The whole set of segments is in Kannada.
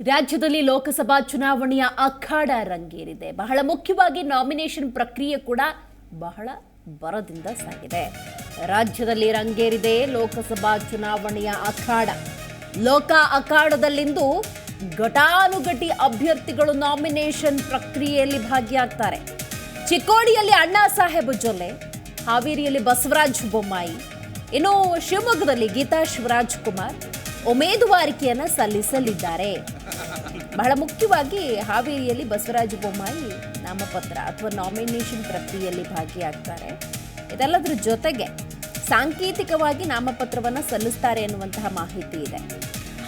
ರಾಜ್ಯದಲ್ಲಿ ಲೋಕಸಭಾ ಚುನಾವಣೆಯ ಅಖಾಡ ರಂಗೇರಿದೆ. ಬಹಳ ಮುಖ್ಯವಾಗಿ ನಾಮಿನೇಷನ್ ಪ್ರಕ್ರಿಯೆ ಕೂಡ ಬಹಳ ಬರದಿಂದ ಸಾಗಿದೆ. ರಾಜ್ಯದಲ್ಲಿ ರಂಗೇರಿದೆ ಲೋಕಸಭಾ ಚುನಾವಣೆಯ ಅಖಾಡ. ಲೋಕ ಅಖಾಡದಲ್ಲಿಂದು ಘಟಾನುಘಟಿ ಅಭ್ಯರ್ಥಿಗಳು ನಾಮಿನೇಷನ್ ಪ್ರಕ್ರಿಯೆಯಲ್ಲಿ ಭಾಗಿಯಾಗ್ತಾರೆ. ಚಿಕ್ಕೋಡಿಯಲ್ಲಿ ಅಣ್ಣಾ ಸಾಹೇಬ್ ಜೊಲ್ಲೆ, ಹಾವೇರಿಯಲ್ಲಿ ಬಸವರಾಜ್ ಬೊಮ್ಮಾಯಿ, ಇನ್ನು ಶಿವಮೊಗ್ಗದಲ್ಲಿ ಗೀತಾ ಶಿವರಾಜ್ ಕುಮಾರ್, ಉಮೇದುವಾರಿಕೆಯನ್ನು ಸಲ್ಲಿಸಲಿದ್ದಾರೆ. ಬಹಳ ಮುಖ್ಯವಾಗಿ ಹಾವೇರಿಯಲ್ಲಿ ಬಸವರಾಜ ಬೊಮ್ಮಾಯಿ ನಾಮಪತ್ರ ಅಥವಾ ನಾಮಿನೇಷನ್ ಪ್ರಕ್ರಿಯೆಯಲ್ಲಿ ಭಾಗಿಯಾಗ್ತಾರೆ. ಇದೆಲ್ಲದರ ಜೊತೆಗೆ ಸಾಂಕೇತಿಕವಾಗಿ ನಾಮಪತ್ರವನ್ನು ಸಲ್ಲಿಸ್ತಾರೆ ಎನ್ನುವಂತಹ ಮಾಹಿತಿ ಇದೆ.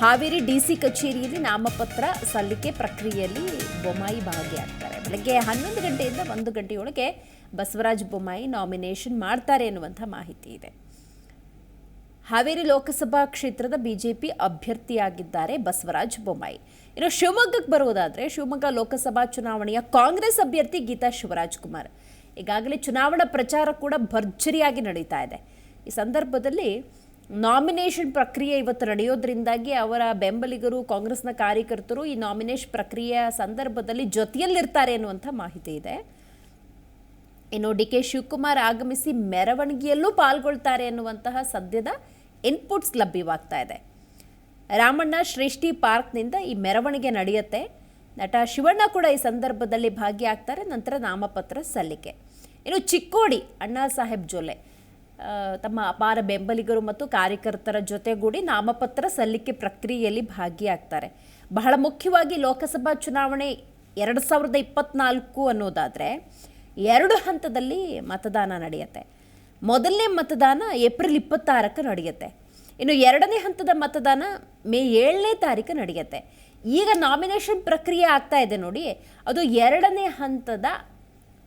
ಹಾವೇರಿ ಡಿ ಸಿ ಕಚೇರಿಯಲ್ಲಿ ನಾಮಪತ್ರ ಸಲ್ಲಿಕೆ ಪ್ರಕ್ರಿಯೆಯಲ್ಲಿ ಬೊಮ್ಮಾಯಿ ಭಾಗಿಯಾಗ್ತಾರೆ. ಬೆಳಗ್ಗೆ ಹನ್ನೊಂದು ಗಂಟೆಯಿಂದ ಒಂದು ಗಂಟೆಯೊಳಗೆ ಬಸವರಾಜ ಬೊಮ್ಮಾಯಿ ನಾಮಿನೇಷನ್ ಮಾಡ್ತಾರೆ ಎನ್ನುವಂಥ ಮಾಹಿತಿ ಇದೆ. ಹಾವೇರಿ ಲೋಕಸಭಾ ಕ್ಷೇತ್ರದ ಬಿಜೆಪಿ ಅಭ್ಯರ್ಥಿಯಾಗಿದ್ದಾರೆ ಬಸವರಾಜ ಬೊಮ್ಮಾಯಿ. ಇನ್ನು ಶಿವಮೊಗ್ಗಕ್ಕೆ ಬರುವುದಾದರೆ ಶಿವಮೊಗ್ಗ ಲೋಕಸಭಾ ಚುನಾವಣೆಯ ಕಾಂಗ್ರೆಸ್ ಅಭ್ಯರ್ಥಿ ಗೀತಾ ಶಿವರಾಜ್ ಕುಮಾರ್. ಈಗಾಗಲೇ ಚುನಾವಣಾ ಪ್ರಚಾರ ಕೂಡ ಭರ್ಜರಿಯಾಗಿ ನಡೀತಾ ಇದೆ. ಈ ಸಂದರ್ಭದಲ್ಲಿ ನಾಮಿನೇಷನ್ ಪ್ರಕ್ರಿಯೆ ಇವತ್ತು ನಡೆಯೋದ್ರಿಂದಾಗಿ ಅವರ ಬೆಂಬಲಿಗರು ಕಾಂಗ್ರೆಸ್ನ ಕಾರ್ಯಕರ್ತರು ಈ ನಾಮಿನೇಷನ್ ಪ್ರಕ್ರಿಯೆಯ ಸಂದರ್ಭದಲ್ಲಿ ಜೊತೆಯಲ್ಲಿರ್ತಾರೆ ಅನ್ನುವಂಥ ಮಾಹಿತಿ ಇದೆ. ಇನ್ನು ಡಿ ಕೆ ಶಿವಕುಮಾರ್ ಆಗಮಿಸಿ ಮೆರವಣಿಗೆಯಲ್ಲೂ ಪಾಲ್ಗೊಳ್ತಾರೆ ಅನ್ನುವಂತಹ ಸದ್ಯದ ಇನ್ಪುಟ್ಸ್ ಲಭ್ಯವಾಗ್ತಾ ಇದೆ. ರಾಮಣ್ಣ ಶ್ರೇಷ್ಠಿ ಪಾರ್ಕ್ನಿಂದ ಈ ಮೆರವಣಿಗೆ ನಡೆಯುತ್ತೆ. ನಟ ಶಿವಣ್ಣ ಕೂಡ ಈ ಸಂದರ್ಭದಲ್ಲಿ ಭಾಗಿಯಾಗ್ತಾರೆ, ನಂತರ ನಾಮಪತ್ರ ಸಲ್ಲಿಕೆ. ಇನ್ನು ಚಿಕ್ಕೋಡಿ, ಅಣ್ಣಾ ಸಾಹೇಬ್ ಜೊಲೆ ತಮ್ಮ ಅಪಾರ ಬೆಂಬಲಿಗರು ಮತ್ತು ಕಾರ್ಯಕರ್ತರ ಜೊತೆಗೂಡಿ ನಾಮಪತ್ರ ಸಲ್ಲಿಕೆ ಪ್ರಕ್ರಿಯೆಯಲ್ಲಿ ಭಾಗಿಯಾಗ್ತಾರೆ. ಬಹಳ ಮುಖ್ಯವಾಗಿ ಲೋಕಸಭಾ ಚುನಾವಣೆ ಎರಡು ಸಾವಿರದ ಇಪ್ಪತ್ನಾಲ್ಕು ಅನ್ನೋದಾದರೆ ಎರಡು ಹಂತದಲ್ಲಿ ಮತದಾನ ನಡೆಯುತ್ತೆ. ಮೊದಲನೇ ಮತದಾನ ಏಪ್ರಿಲ್ ಇಪ್ಪತ್ತಾರಕ್ಕೆ ನಡೆಯುತ್ತೆ. ಇನ್ನು ಎರಡನೇ ಹಂತದ ಮತದಾನ ಮೇ ಏಳನೇ ತಾರೀಕು ನಡೆಯುತ್ತೆ. ಈಗ ನಾಮಿನೇಷನ್ ಪ್ರಕ್ರಿಯೆ ಆಗ್ತಾ ಇದೆ ನೋಡಿ, ಅದು ಎರಡನೇ ಹಂತದ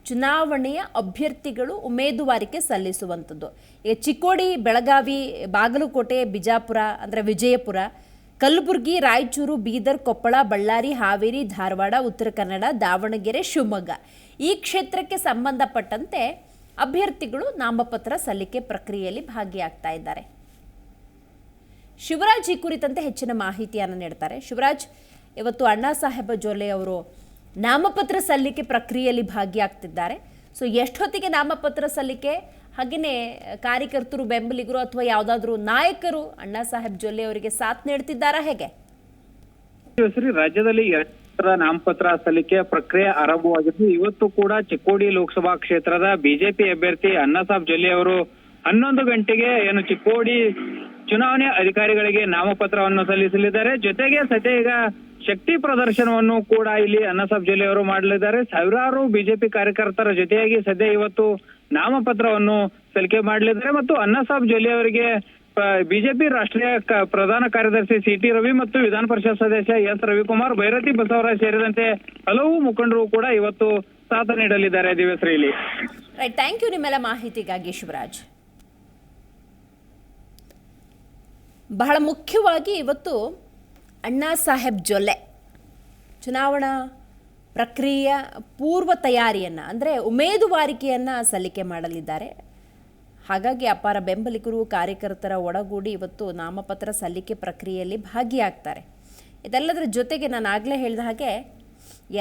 ಚುನಾವಣೆಯ ಅಭ್ಯರ್ಥಿಗಳು ಉಮೇದುವಾರಿಕೆ ಸಲ್ಲಿಸುವಂಥದ್ದು. ಈಗ ಚಿಕ್ಕೋಡಿ, ಬೆಳಗಾವಿ, ಬಾಗಲಕೋಟೆ, ಬಿಜಾಪುರ, ಅಂದರೆ ವಿಜಯಪುರ, ಕಲಬುರಗಿ, ರಾಯಚೂರು, ಬೀದರ್, ಕೊಪ್ಪಳ, ಬಳ್ಳಾರಿ, ಹಾವೇರಿ, ಧಾರವಾಡ, ಉತ್ತರ ಕನ್ನಡ, ದಾವಣಗೆರೆ, ಶಿವಮೊಗ್ಗ ಈ ಕ್ಷೇತ್ರಕ್ಕೆ ಸಂಬಂಧಪಟ್ಟಂತೆ ಅಭ್ಯರ್ಥಿಗಳು ನಾಮಪತ್ರ ಸಲ್ಲಿಕೆ ಪ್ರಕ್ರಿಯೆಯಲ್ಲಿ ಭಾಗಿಯಾಗ್ತಾ ಇದ್ದಾರೆ. ಶಿವರಾಜ್ ಈ ಕುರಿತಂತೆ ಹೆಚ್ಚಿನ ಮಾಹಿತಿಯನ್ನು ನೀಡ್ತಾರೆ. ಶಿವರಾಜ್, ಇವತ್ತು ಅಣ್ಣಾ ಸಾಹೇಬ ಜೊಲೆ ಅವರು ನಾಮಪತ್ರ ಸಲ್ಲಿಕೆ ಪ್ರಕ್ರಿಯೆಯಲ್ಲಿ ಭಾಗಿಯಾಗ್ತಿದ್ದಾರೆ. ಸೊ ಎಷ್ಟೊತ್ತಿಗೆ ನಾಮಪತ್ರ ಸಲ್ಲಿಕೆ ಹಾಗೆಯೇ ಕಾರ್ಯಕರ್ತರು, ಬೆಂಬಲಿಗರು ಅಥವಾ ಯಾವುದಾದ್ರೂ ನಾಯಕರು ಅಣ್ಣಾ ಸಾಹೇಬ್ ಜೊಲ್ಲೆ ಅವರಿಗೆ ಸಾಥ್ ನೀಡ್ತಿದ್ದಾರಾ ಹೇಗೆ? ರಾಜ್ಯದಲ್ಲಿ ನಾಮಪತ್ರ ಸಲ್ಲಿಕೆ ಪ್ರಕ್ರಿಯೆ ಆರಂಭವಾಗಿದ್ದು, ಇವತ್ತು ಕೂಡ ಚಿಕ್ಕೋಡಿ ಲೋಕಸಭಾ ಕ್ಷೇತ್ರದ ಬಿಜೆಪಿ ಅಭ್ಯರ್ಥಿ ಅಣ್ಣಾಸಾಬ್ ಜೊಲ್ಲೆ ಅವರು ಹನ್ನೊಂದು ಗಂಟೆಗೆ ಏನು ಚಿಕ್ಕೋಡಿ ಚುನಾವಣೆ ಅಧಿಕಾರಿಗಳಿಗೆ ನಾಮಪತ್ರವನ್ನು ಸಲ್ಲಿಸಲಿದ್ದಾರೆ. ಜೊತೆಗೆ ಸದ್ಯ ಈಗ ಶಕ್ತಿ ಪ್ರದರ್ಶನವನ್ನು ಕೂಡ ಇಲ್ಲಿ ಅಣ್ಣಾಸಾಬ್ ಜೊಲ್ಲೆ ಅವರು ಮಾಡಲಿದ್ದಾರೆ. ಸಾವಿರಾರು ಬಿಜೆಪಿ ಕಾರ್ಯಕರ್ತರ ಜೊತೆಯಾಗಿ ಸದ್ಯ ಇವತ್ತು ನಾಮಪತ್ರವನ್ನು ಸಲ್ಲಿಕೆ ಮಾಡಲಿದ್ದಾರೆ. ಮತ್ತು ಅಣ್ಣಾಸಾಬ್ ಜೊಲ್ಲೆ ಅವರಿಗೆ ಬಿಜೆಪಿ ರಾಷ್ಟ್ರೀಯ ಪ್ರಧಾನ ಕಾರ್ಯದರ್ಶಿ ಸಿ ಟಿ ರವಿ ಮತ್ತು ವಿಧಾನ ಪರಿಷತ್ ಸದಸ್ಯ ಎಸ್ ರವಿಕುಮಾರ್, ಭೈರತಿ ಬಸವರಾಜ್ ಸೇರಿದಂತೆ ಹಲವು ಮುಖಂಡರು ಕೂಡ ಇವತ್ತು ಸಾಥ್ ನೀಡಲಿದ್ದಾರೆ ದಿವ್ಯಶ್ರೀಲಿ. ಥ್ಯಾಂಕ್ ಯು ನಿಮ್ಮೆಲ್ಲ ಮಾಹಿತಿಗಾಗಿ, ಶಿವರಾಜ್. ಬಹಳ ಮುಖ್ಯವಾಗಿ ಇವತ್ತು ಅಣ್ಣಾ ಸಾಹೇಬ್ ಜೊಲ್ಲೆ. ಚುನಾವಣಾ ಪ್ರಕ್ರಿಯೆಯ ಪೂರ್ವ ತಯಾರಿಯನ್ನು, ಅಂದರೆ ಉಮೇದುವಾರಿಕೆಯನ್ನು ಸಲ್ಲಿಕೆ ಮಾಡಲಿದ್ದಾರೆ. ಹಾಗಾಗಿ ಅಪಾರ ಬೆಂಬಲಿಗರು ಕಾರ್ಯಕರ್ತರ ಒಡಗೂಡಿ ಇವತ್ತು ನಾಮಪತ್ರ ಸಲ್ಲಿಕೆ ಪ್ರಕ್ರಿಯೆಯಲ್ಲಿ ಭಾಗಿಯಾಗ್ತಾರೆ. ಇದೆಲ್ಲದರ ಜೊತೆಗೆ ನಾನು ಆಗಲೇ ಹೇಳಿದ ಹಾಗೆ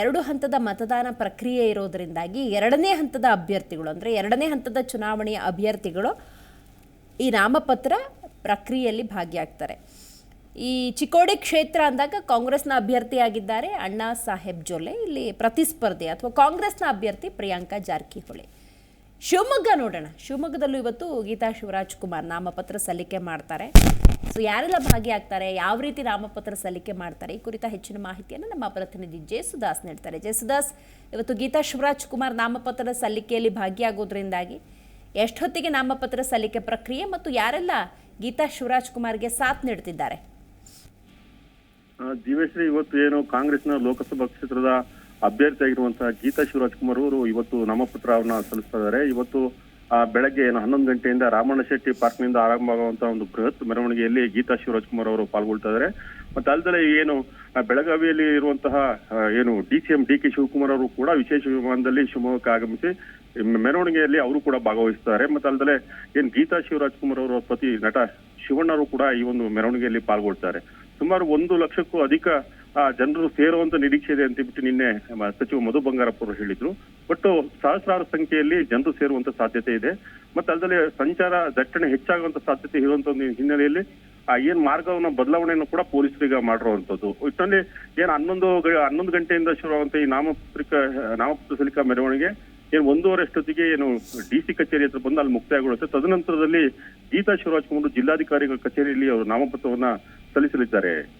ಎರಡು ಹಂತದ ಮತದಾನ ಪ್ರಕ್ರಿಯೆ ಇರೋದರಿಂದಾಗಿ ಎರಡನೇ ಹಂತದ ಅಭ್ಯರ್ಥಿಗಳು, ಅಂದರೆ ಎರಡನೇ ಹಂತದ ಚುನಾವಣೆಯ ಅಭ್ಯರ್ಥಿಗಳು ಈ ನಾಮಪತ್ರ ಪ್ರಕ್ರಿಯೆಯಲ್ಲಿ ಭಾಗಿಯಾಗ್ತಾರೆ. ಈ ಚಿಕ್ಕೋಡಿ ಕ್ಷೇತ್ರ ಅಂದಾಗ ಕಾಂಗ್ರೆಸ್ನ ಅಭ್ಯರ್ಥಿಯಾಗಿದ್ದಾರೆ ಅಣ್ಣಾ ಸಾಹೇಬ್ ಜೊಲೆ ಇಲ್ಲಿ ಪ್ರತಿಸ್ಪರ್ಧಿ ಅಥವಾ ಕಾಂಗ್ರೆಸ್ನ ಅಭ್ಯರ್ಥಿ ಪ್ರಿಯಾಂಕಾ ಜಾರಕಿಹೊಳಿ. ಶಿವಮೊಗ್ಗ ನೋಡೋಣ. ಶಿವಮೊಗ್ಗದಲ್ಲೂ ಇವತ್ತು ಗೀತಾ ಶಿವರಾಜ್ ಕುಮಾರ್ ನಾಮಪತ್ರ ಸಲ್ಲಿಕೆ ಮಾಡ್ತಾರೆ. ಸೊ ಯಾರೆಲ್ಲ ಭಾಗಿಯಾಗ್ತಾರೆ ಯಾವ ರೀತಿ ನಾಮಪತ್ರ ಸಲ್ಲಿಕೆ ಮಾಡ್ತಾರೆ ಈ ಕುರಿತ ಹೆಚ್ಚಿನ ಮಾಹಿತಿಯನ್ನು ನಮ್ಮ ಪ್ರತಿನಿಧಿ ಜೇಸುದಾಸ್ ನೀಡ್ತಾರೆ. ಜೇಸುದಾಸ್ ಇವತ್ತು ಗೀತಾ ಶಿವರಾಜ್ ಕುಮಾರ್ ನಾಮಪತ್ರ ಸಲ್ಲಿಕೆಯಲ್ಲಿ ಭಾಗಿಯಾಗೋದ್ರಿಂದಾಗಿ ಎಷ್ಟೊತ್ತಿಗೆ ನಾಮಪತ್ರ ಸಲ್ಲಿಕೆ ಪ್ರಕ್ರಿಯೆ ಮತ್ತು ಯಾರೆಲ್ಲ ಗೀತಾ ಶಿವರಾಜ್ ಕುಮಾರ್ಗೆ ಸಾಥ್ ನೀಡ್ತಿದ್ದಾರೆ? ಆ, ದಿವ್ಯಶ್ರೀ ಇವತ್ತು ಏನು ಕಾಂಗ್ರೆಸ್ನ ಲೋಕಸಭಾ ಕ್ಷೇತ್ರದ ಅಭ್ಯರ್ಥಿಯಾಗಿರುವಂತಹ ಗೀತಾ ಶಿವರಾಜ್ ಕುಮಾರ್ ಅವರು ಇವತ್ತು ನಾಮಪತ್ರವನ್ನ ಸಲ್ಲಿಸ್ತಾ ಇದ್ದಾರೆ. ಇವತ್ತು ಆ, ಬೆಳಗ್ಗೆ ಏನು ಹನ್ನೊಂದು ಗಂಟೆಯಿಂದ ರಾಮಣ್ಣ ಶೆಟ್ಟಿ ಪಾರ್ಕ್ನಿಂದ ಆರಂಭವಾಗುವಂತಹ ಒಂದು ಬೃಹತ್ ಮೆರವಣಿಗೆಯಲ್ಲಿ ಗೀತಾ ಶಿವರಾಜ್ ಕುಮಾರ್ ಅವರು ಪಾಲ್ಗೊಳ್ತಾ ಇದ್ದಾರೆ. ಮತ್ತೆ ಅಲ್ದಲೆ ಏನು ಬೆಳಗಾವಿಯಲ್ಲಿ ಇರುವಂತಹ ಏನು D C M D K Shivakumar ಅವರು ಕೂಡ ವಿಶೇಷ ವಿಮಾನದಲ್ಲಿ ಶಿವಮೊಗ್ಗಕ್ಕೆ ಆಗಮಿಸಿ ಮೆರವಣಿಗೆಯಲ್ಲಿ ಅವರು ಕೂಡ ಭಾಗವಹಿಸ್ತಾರೆ. ಮತ್ತೆ ಅಲ್ದಲೆ ಏನು ಗೀತಾ ಶಿವರಾಜ್ ಕುಮಾರ್ ಅವರ ಪತಿ ನಟ ಶಿವಣ್ಣರು ಕೂಡ ಈ ಒಂದು ಮೆರವಣಿಗೆಯಲ್ಲಿ ಪಾಲ್ಗೊಳ್ತಾರೆ. ಸುಮಾರು ಒಂದು ಲಕ್ಷಕ್ಕೂ ಅಧಿಕ ಜನರು ಸೇರುವಂತ ನಿರೀಕ್ಷೆ ಇದೆ ಅಂತ ಬಿಟ್ಟು ನಿನ್ನೆ ಸಚಿವ ಮಧು ಬಂಗಾರಪ್ಪ ಅವರು ಹೇಳಿದ್ರು. ಬಟ್ ಸಹಸ್ರಾರು ಸಂಖ್ಯೆಯಲ್ಲಿ ಜನರು ಸೇರುವಂತ ಸಾಧ್ಯತೆ ಇದೆ. ಮತ್ತೆ ಅಲ್ಲದೆ ಸಂಚಾರ ದಟ್ಟಣೆ ಹೆಚ್ಚಾಗುವಂತ ಸಾಧ್ಯತೆ ಇರುವಂತ ಒಂದು ಹಿನ್ನೆಲೆಯಲ್ಲಿ, ಆ, ಏನ್ ಮಾರ್ಗವನ್ನ ಬದಲಾವಣೆಯನ್ನು ಕೂಡ ಪೊಲೀಸರಿಗೆ ಮಾಡಿರುವಂತದ್ದು. ಒಟ್ಟಿನಲ್ಲಿ ಏನ್ ಹನ್ನೊಂದು ಹನ್ನೊಂದು ಗಂಟೆಯಿಂದ ಶುರುವಾಗುವಂತ ಈ ನಾಮಪತ್ರಿಕ, ನಾಮಪತ್ರ ಸಲಿಕಾ ಮೆರವಣಿಗೆ, ಏನು ಒಂದೂವರೆ ಅಷ್ಟೊತ್ತಿಗೆ ಏನು ಡಿ ಸಿ ಕಚೇರಿ ಹತ್ರ ಬಂದು ಅಲ್ಲಿ ಮುಕ್ತಾಯಗೊಳ್ಳುತ್ತೆ. ತದನಂತರದಲ್ಲಿ ಗೀತಾ ಶಿವರಾಜ್ಕುಮಾರ್ ಜಿಲ್ಲಾಧಿಕಾರಿಗಳ ಕಚೇರಿಯಲ್ಲಿ ಅವರು ನಾಮಪತ್ರವನ್ನ ಸಲ್ಲಿಸಲಿದ್ದಾರೆ.